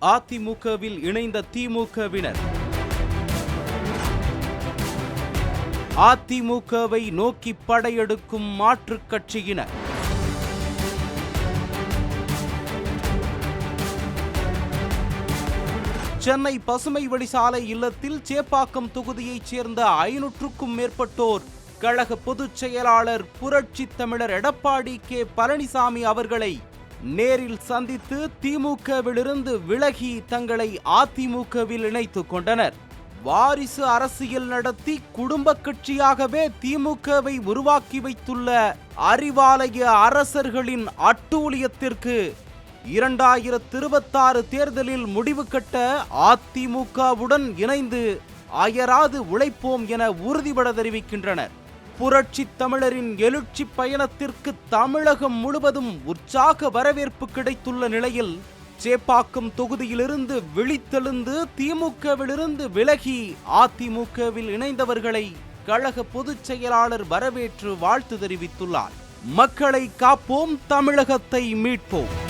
அதிமுகவில் இணைந்த திமுகவினர். அதிமுகவை நோக்கி படையெடுக்கும் மாற்றுக் கட்சியினர். சென்னை பசுமை வழிசாலை இல்லத்தில் சேப்பாக்கம் தொகுதியைச் சேர்ந்த ஐநூற்றுக்கும் மேற்பட்டோர் கழக பொதுச் செயலாளர் புரட்சி தமிழர் எடப்பாடி கே பழனிசாமி அவர்களை நேரில் சந்தித்து திமுகவிலிருந்து விலகி தங்களை அதிமுகவில் இணைத்துக் கொண்டனர். வாரிசு அரசியல் நடத்தி குடும்ப கட்சியாகவே திமுகவை உருவாக்கி வைத்துள்ள அறிவாலய அரசர்களின் அட்டூழியத்திற்கு இரண்டாயிரத்து இருபத்தாறு தேர்தலில் முடிவு கட்ட அதிமுகவுடன் இணைந்து அயராது உழைப்போம் என உறுதிபட தெரிவிக்கின்றனர். புரட்சி தமிழரின் எழுச்சி பயணத்திற்கு தமிழகம் முழுவதும் உற்சாக வரவேற்பு கிடைத்துள்ள நிலையில் சேப்பாக்கம் தொகுதியிலிருந்து விழித்தெழுந்து திமுகவிலிருந்து விலகி அதிமுகவில் இணைந்தவர்களை கழக பொதுச் செயலாளர் வரவேற்று வாழ்த்து தெரிவித்துள்ளார். மக்களை காப்போம் தமிழகத்தை மீட்போம்.